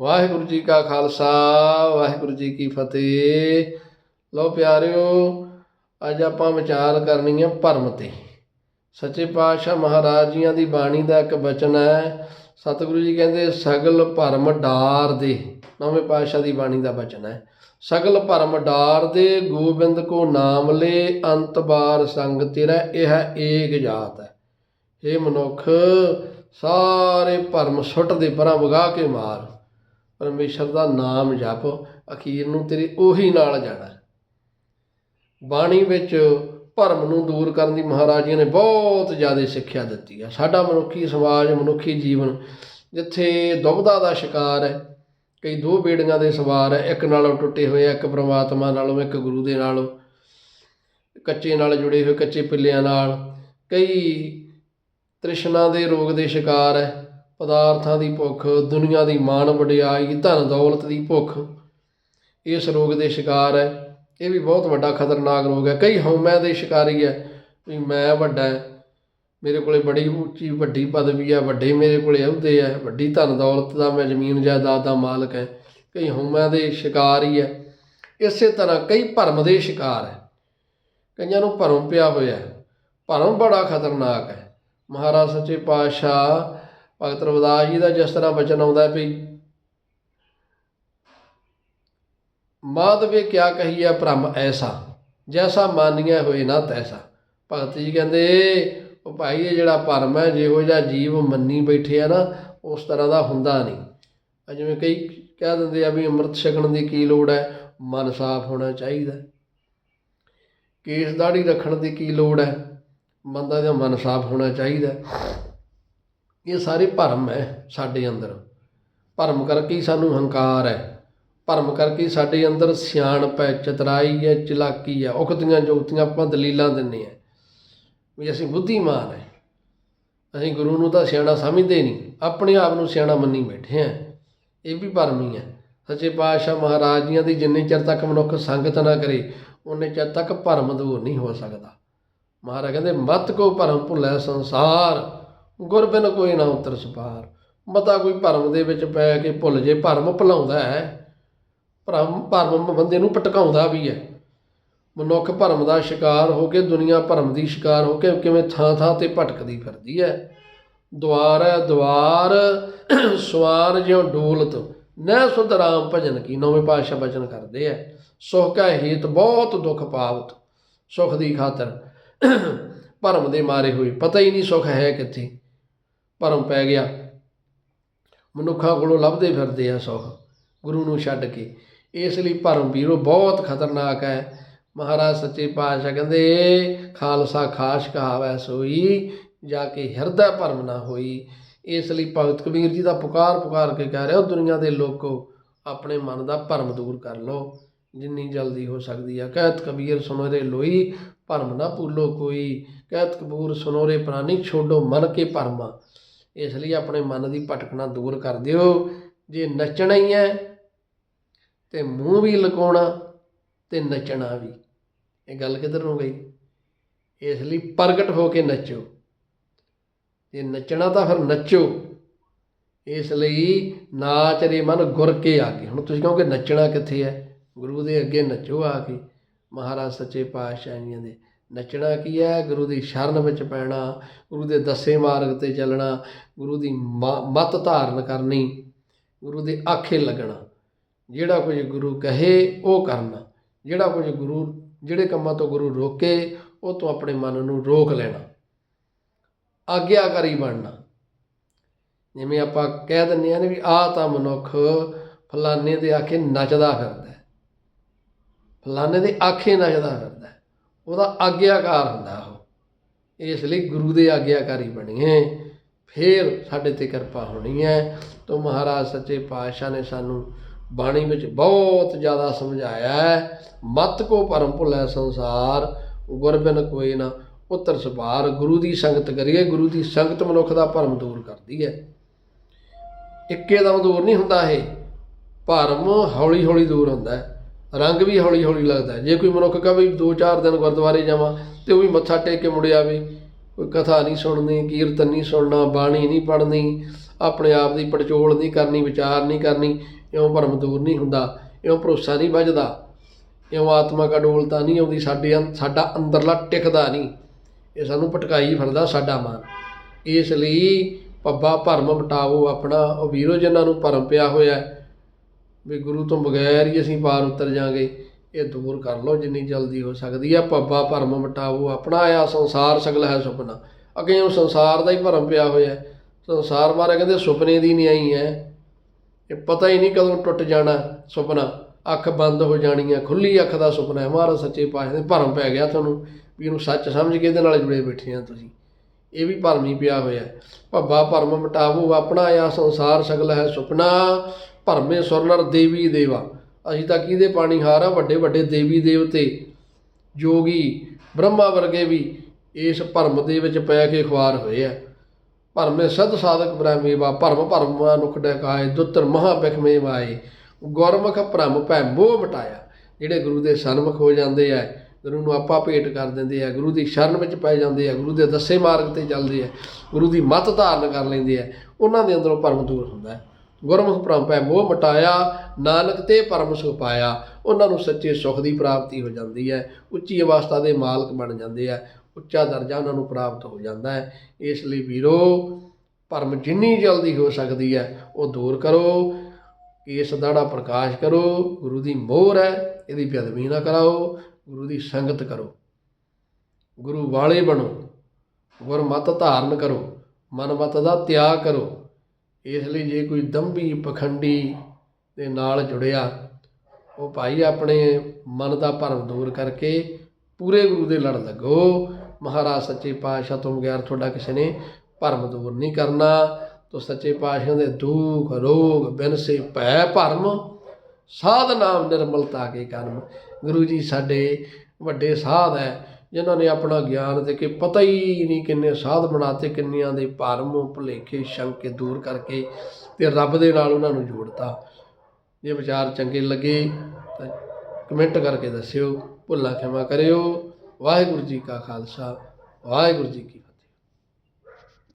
ਵਾਹਿਗੁਰੂ ਜੀ ਕਾ ਖਾਲਸਾ, ਵਾਹਿਗੁਰੂ ਜੀ ਕੀ ਫਤਿਹ। ਲੋ ਪਿਆਰਿਓ, ਅੱਜ ਆਪਾਂ ਵਿਚਾਰ ਕਰਨੀ ਹੈ ਭਰਮ ਤੇ। ਸੱਚੇ ਪਾਤਸ਼ਾਹ ਮਹਾਰਾਜ ਜੀਆਂ ਦੀ ਬਾਣੀ ਦਾ ਇੱਕ ਬਚਨ ਹੈ, ਸਤਿਗੁਰੂ ਜੀ ਕਹਿੰਦੇ, ਸਗਲ ਭਰਮ ਡਾਰ ਦੇ। ਨੌਵੇਂ ਪਾਤਸ਼ਾਹ ਦੀ ਬਾਣੀ ਦਾ ਬਚਨ ਹੈ। ਸਗਲ ਭਰਮ ਡਾਰ ਦੇ, ਗੋਬਿੰਦ ਕੋ ਨਾਮ ਲੇ, ਅੰਤ ਬਾਰ ਸੰਗ ਤੇਰਾ, ਇਹ ਏਕ ਜਾਤ ਹੈ। ਇਹ ਮਨੁੱਖ, ਸਾਰੇ ਭਰਮ ਸੁੱਟ ਦੇ ਪਰਾਂ ਵਗਾ ਕੇ ਮਾਰ। ਪਰਮੇਸ਼ਰ ਦਾ ਨਾਮ ਜਪ ਅਖੀਰ ਨੂੰ ਤੇਰੇ ਉਹੀ ਨਾਲ ਜਾਣਾ। ਬਾਣੀ ਵਿੱਚ ਭਰਮ ਨੂੰ ਦੂਰ ਕਰਨ ਦੀ ਮਹਾਰਾਜ ਜੀ ਨੇ ਬਹੁਤ ਜ਼ਿਆਦਾ ਸਿੱਖਿਆ ਦਿੱਤੀ ਹੈ ਸਾਡਾ ਮਨੁੱਖੀ ਸਮਾਜ ਮਨੁੱਖੀ ਜੀਵਨ ਜਿੱਥੇ ਦੁਬਦਾ ਦਾ ਸ਼ਿਕਾਰ ਹੈ ਕਈ ਦੋ ਬੇੜੀਆਂ ਦੇ ਸਵਾਰ ਹੈ ਇੱਕ ਨਾਲੋਂ ਟੁੱਟੇ ਹੋਏ ਆ, ਇੱਕ ਪ੍ਰਮਾਤਮਾ ਨਾਲੋਂ ਇੱਕ ਗੁਰੂ ਦੇ ਨਾਲੋਂ ਕੱਚੇ ਨਾਲ ਜੁੜੇ ਹੋਏ ਕੱਚੇ ਪਿੱਲਿਆਂ ਨਾਲ ਕਈ ਤ੍ਰਿਸ਼ਨਾ ਦੇ ਰੋਗ ਦੇ ਸ਼ਿਕਾਰ ਹੈ। ਪਦਾਰਥਾਂ ਦੀ ਭੁੱਖ, ਦੁਨੀਆ ਦੀ ਮਾਣ ਵਡਿਆਈ, ਧਨ ਦੌਲਤ ਦੀ ਭੁੱਖ। ਇਸ ਰੋਗ ਦੇ ਸ਼ਿਕਾਰ ਹੈ। ਇਹ ਵੀ ਬਹੁਤ ਵੱਡਾ ਖਤਰਨਾਕ ਰੋਗ ਹੈ। ਕਈ ਹਉਮੈ ਦੇ ਸ਼ਿਕਾਰੀ ਹੈ ਵੀ ਮੈਂ ਵੱਡਾ ਹੈ। ਮੇਰੇ ਕੋਲੇ ਬੜੀ ਉੱਚੀ, ਵੱਡੀ ਪਦਵੀ ਹੈ। ਵੱਡੇ ਮੇਰੇ ਕੋਲੇ ਅਹੁਦੇ ਹੈ। ਵੱਡੀ ਧਨ ਦੌਲਤ ਦਾ ਮੈਂ, ਜ਼ਮੀਨ ਜਾਇਦਾਦ ਦਾ ਮਾਲਕ ਹੈ। ਕਈ ਹਉਮੈ ਦੇ ਸ਼ਿਕਾਰ ਹੀ। ਹੈ ਇਸੇ ਤਰ੍ਹਾਂ ਕਈ ਭਰਮ ਦੇ ਸ਼ਿਕਾਰ ਹੈ। ਕਈਆਂ ਨੂੰ ਭਰਮ ਪਿਆ ਹੋਇਆ ਹੈ। ਭਰਮ ਬੜਾ ਖਤਰਨਾਕ ਹੈ। ਮਹਾਰਾਜ ਸੱਚੇ ਪਾਤਸ਼ਾਹ ਭਗਤ ਰਵਿਦਾਸ ਜੀ ਦਾ ਜਿਸ ਤਰ੍ਹਾਂ ਬਚਨ ਆਉਂਦਾ ਹੈ ਵੀ, ਮਾਧਵੇ ਕਿਆ ਕਹੀਐ ਭ੍ਰਮ ਐਸਾ, ਜੈਸਾ ਮਾਨੀਆਂ ਹੋਏ ਨਾ ਤੈਸਾ। ਭਗਤ ਜੀ ਕਹਿੰਦੇ, ਉਹ ਭਾਈ ਇਹ ਜਿਹੜਾ ਭਰਮ ਹੈ ਜਿਹੋ ਜਿਹਾ ਜੀਵ ਮੰਨੀ ਬੈਠੇ ਆ ਨਾ, ਉਸ ਤਰ੍ਹਾਂ ਦਾ ਹੁੰਦਾ ਨਹੀਂ। ਜਿਵੇਂ ਕਈ ਕਹਿ ਦਿੰਦੇ ਆ ਵੀ ਅੰਮ੍ਰਿਤ ਛਕਣ ਦੀ ਕੀ ਲੋੜ ਹੈ? ਮਨ ਸਾਫ਼ ਹੋਣਾ ਚਾਹੀਦਾ ਕੇਸ ਦਾੜੀ ਰੱਖਣ ਦੀ ਕੀ ਲੋੜ ਹੈ? ਬੰਦਾ ਦਾ ਮਨ ਸਾਫ਼ ਹੋਣਾ ਚਾਹੀਦਾ ਇਹ ਸਾਰੇ ਭਰਮ ਹੈ ਸਾਡੇ ਅੰਦਰ। ਭਰਮ ਕਰਕੇ ਹੀ ਸਾਨੂੰ ਹੰਕਾਰ ਹੈ। ਭਰਮ ਕਰਕੇ ਹੀ ਸਾਡੇ ਅੰਦਰ ਸਿਆਣਪ ਹੈ, ਚਤਰਾਈ ਹੈ, ਚਲਾਕੀ ਹੈ। ਉਕਤੀਆਂ ਜੋਗਤੀਆਂ ਆਪਾਂ ਦਲੀਲਾਂ ਦਿੰਨੇ ਆ ਵੀ ਅਸੀਂ ਬੁੱਧੀਮਾਨ ਹੈ। ਅਸੀਂ ਗੁਰੂ ਨੂੰ ਤਾਂ ਸਿਆਣਾ ਸਮਝਦੇ ਨਹੀਂ। ਆਪਣੇ ਆਪ ਨੂੰ ਸਿਆਣਾ ਮੰਨੀ ਬੈਠੇ ਆ ਇਹ ਵੀ ਭਰਮ ਹੀ ਹੈ। ਸੱਚੇ ਪਾਤਸ਼ਾਹ ਮਹਾਰਾਜ ਜੀਆਂ ਦੀ ਜਿੰਨੇ ਚਿਰ ਤੱਕ ਮਨੁੱਖ ਸੰਗਤ ਨਾ ਕਰੇ, ਉਹਨੇ ਚਿਰ ਤੱਕ ਭਰਮ ਦੂਰ ਨਹੀਂ ਹੋ ਸਕਦਾ। ਮਹਾਰਾਜ ਕਹਿੰਦੇ, ਮਤ ਕੋ ਭਰਮ ਭੁੱਲੇ ਸੰਸਾਰ। ਗੁਰਬਿਨ ਕੋਈ ਨਾ ਉਤਰ ਸਪਾਰ। ਮਤਾ ਕੋਈ ਭਰਮ ਦੇ ਵਿੱਚ ਪੈ ਕੇ ਭੁੱਲ ਜੇ, ਭਰਮ ਭੁਲਾਉਂਦਾ ਹੈ। ਭਰਮ ਭਰਮ ਬੰਦੇ ਨੂੰ ਭਟਕਾਉਂਦਾ ਵੀ ਹੈ। ਮਨੁੱਖ ਭਰਮ ਦਾ ਸ਼ਿਕਾਰ ਹੋ ਕੇ ਦੁਨੀਆ ਭਰਮ ਦੀ ਸ਼ਿਕਾਰ ਹੋ ਕੇ ਕਿਵੇਂ ਥਾਂ ਥਾਂ ਤੇ ਭਟਕਦੀ ਫਿਰਦੀ ਹੈ। ਦੁਆਰ ਹੈ ਦੁਆਰ, ਸਵਾਰ ਜਿਉ ਡੋਲਤ। ਨਹਿ ਸੁਧ ਰਾਮ ਭਜਨ ਕੀ, ਨੌਵੇਂ ਪਾਤਸ਼ਾਹ ਬਚਨ ਕਰਦੇ ਆ ਸੁਖ ਕਾ ਹੇਤ ਬਹੁਤ ਦੁੱਖ ਪਾਵਤ। ਸੁਖ ਦੀ ਖਾਤਰ ਭਰਮ ਦੇ ਮਾਰੇ ਹੋਏ, ਪਤਾ ਹੀ ਨਹੀਂ ਸੁਖ ਹੈ ਕਿੱਥੇ। ਭਰਮ ਪੈ ਗਿਆ। ਮਨੁੱਖਾਂ ਕੋਲੋਂ ਲੱਭਦੇ ਫਿਰਦੇ ਆ ਸੁਖ, ਗੁਰੂ ਨੂੰ ਛੱਡ ਕੇ। ਇਸ ਲਈ ਭਰਮ ਵੀਰੋ ਬਹੁਤ ਖਤਰਨਾਕ ਹੈ। ਮਹਾਰਾਜ ਸੱਚੇ ਪਾਤਸ਼ਾਹ ਕਹਿੰਦੇ, ਖਾਲਸਾ ਖਾਸ ਕਹਾਵੈ ਸੋਈ, ਜਾ ਕੇ ਹਿਰਦਾ ਭਰਮ ਨਾ ਹੋਈ। ਇਸ ਲਈ ਭਗਤ ਕਬੀਰ ਜੀ ਦਾ ਪੁਕਾਰ ਪੁਕਾਰ ਕੇ ਕਹਿ ਰਿਹਾ, ਦੁਨੀਆ ਦੇ ਲੋਕੋ, ਆਪਣੇ ਮਨ ਦਾ ਭਰਮ ਦੂਰ ਕਰ ਲਓ। ਜਿੰਨੀ ਜਲਦੀ ਹੋ ਸਕਦੀ ਹੈ ਕਹਿਤ ਕਬੀਰ ਸੁਨੋਰੇ ਲੋਈ, ਭਰਮ ਨਾ ਭੂਲੋ ਕੋਈ। ਕਹਿਤ ਕਬੂਰ ਸੁਨੋਰੇ ਪ੍ਰਾਨੀ ਛੋਡੋ ਮਨ ਕੇ ਭਰਮਾ। ਇਸ ਲਈ ਆਪਣੇ ਮਨ ਦੀ ਭਟਕਣਾ ਦੂਰ ਕਰ ਦਿਓ। ਜੇ ਨੱਚਣਾ ਹੀ ਹੈ, ਤੇ ਮੂੰਹ ਵੀ ਲਕਾਉਣਾ ਤੇ ਨੱਚਣਾ ਵੀ। ਇਹ ਗੱਲ ਕਿੱਧਰ ਨੂੰ ਗਈ? ਇਸ ਲਈ ਪ੍ਰਗਟ ਹੋ ਕੇ ਨੱਚੋ। ਜੇ ਨੱਚਣਾ ਤਾਂ ਫਿਰ ਨੱਚੋ। ਇਸ ਲਈ ਨਾਚ ਰੇ ਮਨ ਗੁਰ ਕੇ ਆ ਕੇ ਹੁਣ ਤੁਸੀਂ ਕਹੋਗੇ ਨੱਚਣਾ ਕਿੱਥੇ ਹੈ? ਗੁਰੂ ਦੇ ਅੱਗੇ ਨੱਚੋ ਆ ਕੇ। ਮਹਾਰਾਜ ਸੱਚੇ ਪਾਤਸ਼ਾਹ ਜੀਆਂ ਦੇ ਨੱਚਣਾ ਕੀ ਹੈ? ਗੁਰੂ ਦੀ ਸ਼ਰਨ ਵਿੱਚ ਪੈਣਾ, ਗੁਰੂ ਦੇ ਦੱਸੇ ਮਾਰਗ ਤੇ ਚੱਲਣਾ, ਗੁਰੂ ਦੀ ਮ- ਮੱਤ ਧਾਰਨ ਕਰਨੀ, ਗੁਰੂ ਦੇ ਆਖੇ ਲੱਗਣਾ। ਜਿਹੜਾ ਕੁਝ ਗੁਰੂ ਕਹੇ, ਉਹ ਕਰਨਾ। ਜਿਹੜਾ ਕੁਝ ਗੁਰੂ, ਜਿਹੜੇ ਕੰਮਾਂ ਤੋਂ ਗੁਰੂ ਰੋਕੇ, ਉਹ ਤੋਂ ਆਪਣੇ ਮਨ ਨੂੰ ਰੋਕ ਲੈਣਾ। ਆਗਿਆਕਾਰੀ ਬਣਨਾ। ਜਿਵੇਂ ਆਪਾਂ ਕਹਿ ਦਿੰਦੇ ਆ ਨੇ ਵੀ ਆਹ ਤਾਂ ਮਨੁੱਖ ਫਲਾਣੇ ਦੇ ਆਖੇ ਨੱਚਦਾ ਫਿਰਦਾ ਹੈ। ਫਲਾਣੇ ਦੇ ਆਖੇ ਨੱਚਦਾ ਫਿਰਦਾ ਉਹਦਾ ਆਗਿਆਕਾਰ ਹੁੰਦਾ ਉਹ। ਇਸ ਲਈ ਗੁਰੂ ਦੇ ਆਗਿਆਕਾਰੀ ਬਣੀਏ। ਫੇਰ ਸਾਡੇ ਤੇ ਕਿਰਪਾ ਹੋਣੀ ਹੈ। ਤੋਂ ਮਹਾਰਾਜ ਸੱਚੇ ਪਾਤਸ਼ਾਹ ਨੇ ਸਾਨੂੰ ਬਾਣੀ ਵਿੱਚ ਬਹੁਤ ਜ਼ਿਆਦਾ ਸਮਝਾਇਆ ਹੈ। ਮਤ ਕੋ ਭਰਮ ਭੁੱਲੈ ਸੰਸਾਰ ਗੁਰ ਬਿਨ ਕੋਈ ਨਾ ਉਤਰ ਸੁਭਾਰ ਗੁਰੂ ਦੀ ਸੰਗਤ ਕਰੀਏ, ਗੁਰੂ ਦੀ ਸੰਗਤ ਮਨੁੱਖ ਦਾ ਭਰਮ ਦੂਰ ਕਰਦੀ ਹੈ। ਇੱਕੇ ਦਮ ਦੂਰ ਨਹੀਂ ਹੁੰਦਾ ਇਹ। ਭਰਮ ਹੌਲੀ ਹੌਲੀ ਦੂਰ ਹੁੰਦਾ ਹੈ। ਰੰਗ ਵੀ ਹੌਲੀ ਹੌਲੀ ਲੱਗਦਾ ਜੇ ਕੋਈ ਮਨੁੱਖ ਕਹੇ ਵੀ ਦੋ ਚਾਰ ਦਿਨ ਗੁਰਦੁਆਰੇ ਜਾਵਾਂ ਤੇ ਉਹ ਵੀ ਮੱਥਾ ਟੇਕ ਕੇ ਮੁੜ ਆਵੇ, ਕੋਈ ਕਥਾ ਨਹੀਂ ਸੁਣਨੀ, ਕੀਰਤਨ ਨਹੀਂ ਸੁਣਨਾ, ਬਾਣੀ ਨਹੀਂ ਪੜ੍ਹਨੀ, ਆਪਣੇ ਆਪ ਦੀ ਪੜਚੋਲ ਨਹੀਂ ਕਰਨੀ, ਵਿਚਾਰ ਨਹੀਂ ਕਰਨੀ, ਇਉਂ ਭਰਮ ਦੂਰ ਨਹੀਂ ਹੁੰਦਾ, ਇਉਂ ਭਰੋਸਾ ਨਹੀਂ ਵੱਜਦਾ, ਇਉਂ ਆਤਮਕ ਅਡੋਲਤਾ ਨਹੀਂ ਆਉਂਦੀ, ਸਾਡੇ ਅੰ- ਸਾਡਾ ਅੰਦਰਲਾ ਟਿਕਦਾ ਨਹੀਂ। ਇਹ ਸਾਨੂੰ ਭਟਕਾਈ ਫਿਰਦਾ ਸਾਡਾ ਮਨ। ਇਸ ਲਈ ਪੱਬਾ ਭਰਮ ਮਟਾਵੋ ਆਪਣਾ। ਉਹ ਵੀਰੋ, ਜਿਨ੍ਹਾਂ ਨੂੰ ਭਰਮ ਪਿਆ ਹੋਇਆ ਵੀ ਗੁਰੂ ਤੋਂ ਬਗੈਰ ਹੀ ਅਸੀਂ ਪਾਰ ਉਤਰ ਜਾਾਂਗੇ, ਇਹ ਦੂਰ ਕਰ ਲਓ, ਜਿੰਨੀ ਜਲਦੀ ਹੋ ਸਕਦੀ ਹੈ ਭੱਬਾ ਭਰਮ ਮਟਾਵੋ, ਆਪਣਾ ਆਇਆ ਸੰਸਾਰ ਸਗਲ ਹੈ ਸੁਪਨਾ। ਅੱਗੇ ਉਹ ਸੰਸਾਰ ਦਾ ਹੀ ਭਰਮ ਪਿਆ ਹੋਇਆ ਸੰਸਾਰ ਬਾਰੇ ਕਹਿੰਦੇ ਸੁਪਨੇ ਦੀ ਨਹੀਂ ਆਈ ਹੈ। ਇਹ ਪਤਾ ਹੀ ਨਹੀਂ ਕਦੋਂ ਟੁੱਟ ਜਾਣਾ ਸੁਪਨਾ। ਅੱਖ ਬੰਦ ਹੋ ਜਾਣੀ ਹੈ ਖੁੱਲੀ ਅੱਖ ਦਾ ਸੁਪਨਾ ਹੈ। ਮਹਾਰਾਜ ਸੱਚੇ ਪਾਤਸ਼ਾਹ ਦੇ ਭਰਮ ਪੈ ਗਿਆ ਤੁਹਾਨੂੰ, ਵੀ ਇਹਨੂੰ ਸੱਚ ਸਮਝ ਕੇ ਇਹਦੇ ਨਾਲ ਜੁੜੇ ਬੈਠੇ ਆ ਤੁਸੀਂ। ਇਹ ਵੀ ਭਰਮ ਹੀ ਪਿਆ ਹੋਇਆ ਭੱਬਾ ਭਰਮ ਮਟਾਵੋ, ਆਪਣਾ ਆ ਸੰਸਾਰ ਸਗਲ ਹੈ ਸੁਪਨਾ। ਭਰਮੇ ਸੁਰਨਰ ਦੇਵੀ ਦੇਵਾ। ਅਸੀਂ ਤਾਂ ਕਿਹਦੇ ਪਾਣੀ ਹਾਰ ਆ ਵੱਡੇ ਵੱਡੇ ਦੇਵੀ ਦੇਵਤੇ, ਜੋਗੀ, ਬ੍ਰਹਮਾ ਵਰਗੇ ਵੀ ਇਸ ਭਰਮ ਦੇ ਵਿੱਚ ਪੈ ਕੇ ਖੁਆਰ ਹੋਏ ਆ। ਭਰਮੇ ਸਦ ਸਾਧਕ ਬ੍ਰਹਮੇਵਾ ਭਰਮ ਭਰਮ ਨੁਖ ਡਕਾਏ ਦੁੱਤਰ ਮਹਾ ਬਿਖਮੇ ਵਾਏ ਗੁਰਮੁਖ ਭ੍ਰਮ ਭੈ ਮੋਹ ਮਟਾਇਆ। ਜਿਹੜੇ ਗੁਰੂ ਦੇ ਸਨਮੁਖ ਹੋ ਜਾਂਦੇ ਆ, ਗੁਰੂ ਨੂੰ ਆਪਾ ਭੇਟ ਕਰ ਦਿੰਦੇ ਆ, ਗੁਰੂ ਦੀ ਸ਼ਰਨ ਵਿੱਚ ਪੈ ਜਾਂਦੇ ਆ, ਗੁਰੂ ਦੇ ਦੱਸੇ ਮਾਰਗ ਤੇ ਚੱਲਦੇ ਆ, ਗੁਰੂ ਦੀ ਮੱਤ ਧਾਰਨ ਕਰ ਲੈਂਦੇ ਆ, ਉਹਨਾਂ ਦੇ ਅੰਦਰੋਂ ਭਰਮ ਦੂਰ ਹੁੰਦਾ। ਹੈ ਗੁਰਮੁਖ ਭ੍ਰਮ ਭੈ ਮੋਹ ਮਟਾਇਆ, ਨਾਨਕ ਤੇ ਪਰਮ ਸੁਖ ਪਾਇਆ। ਉਹਨਾਂ ਨੂੰ ਸੱਚੇ ਸੁਖ ਦੀ ਪ੍ਰਾਪਤੀ ਹੋ ਜਾਂਦੀ ਹੈ। ਉੱਚੀ ਅਵਸਥਾ ਦੇ ਮਾਲਕ ਬਣ ਜਾਂਦੇ ਆ। ਉੱਚਾ ਦਰਜਾ ਉਹਨਾਂ ਨੂੰ ਪ੍ਰਾਪਤ ਹੋ ਜਾਂਦਾ ਹੈ। ਇਸ ਲਈ ਵੀਰੋ, ਭਰਮ ਜਿੰਨੀ ਜਲਦੀ ਹੋ ਸਕਦੀ ਹੈ, ਉਹ ਦੂਰ ਕਰੋ। ਇਸ ਦਾੜਾ ਪ੍ਰਕਾਸ਼ ਕਰੋ, ਗੁਰੂ ਦੀ ਮੋਹਰ ਹੈ, ਇਹਦੀ ਬੇਅਦਬੀ ਨਾ ਕਰਾਓ। ਗੁਰੂ ਦੀ ਸੰਗਤ ਕਰੋ। ਗੁਰੂ ਵਾਲੇ ਬਣੋ। ਗੁਰਮਤ ਧਾਰਨ ਕਰੋ। ਮਨਮਤ ਦਾ ਤਿਆਗ ਕਰੋ। ਇਸ ਲਈ ਜੇ ਕੋਈ ਦੰਭੀ ਪਖੰਡੀ ਦੇ ਨਾਲ ਜੁੜਿਆ, ਉਹ ਭਾਈ ਆਪਣੇ ਮਨ ਦਾ ਭਰਮ ਦੂਰ ਕਰਕੇ ਪੂਰੇ ਗੁਰੂ ਦੇ ਲੜ ਲੱਗੋ। ਮਹਾਰਾਜ ਸੱਚੇ ਪਾਤਸ਼ਾਹ ਤੋਂ ਬਗੈਰ ਤੁਹਾਡਾ ਕਿਸੇ ਨੇ ਭਰਮ ਦੂਰ ਨਹੀਂ ਕਰਨਾ। ਤੋ ਸੱਚੇ ਪਾਤਸ਼ਾਹ ਦੇ ਦੁੱਖ, ਰੋਗ, ਬਿਨਸੇ, ਭੈ, ਭਰਮ ਸਾਧ ਨਾਮ ਨਿਰਮਲਤਾ ਕੇ ਕਰਮ। ਗੁਰੂ ਜੀ ਸਾਡੇ ਵੱਡੇ ਸਾਧ ਹੈ। ਜਿਨ੍ਹਾਂ ਨੇ ਆਪਣਾ ਗਿਆਨ ਦੇ ਕੇ ਪਤਾ ਹੀ ਨਹੀਂ ਕਿੰਨੇ ਸਾਧ ਬਣਾਤੇ, ਕਿੰਨਿਆਂ ਦੇ ਭਰਮ ਭੁਲੇਖੇ ਸ਼ੰਕੇ ਦੂਰ ਕਰਕੇ ਤੇ ਰੱਬ ਦੇ ਨਾਲ ਉਹਨਾਂ ਨੂੰ ਜੋੜਤਾ। ਜੇ ਵਿਚਾਰ ਚੰਗੇ ਲੱਗੇ ਤਾਂ ਕਮੈਂਟ ਕਰਕੇ ਦੱਸਿਓ, ਭੁੱਲਾਂ ਖਿਮਾ ਕਰਿਓ। ਵਾਹਿਗੁਰੂ ਜੀ ਕਾ ਖਾਲਸਾ, ਵਾਹਿਗੁਰੂ ਜੀ ਕੀ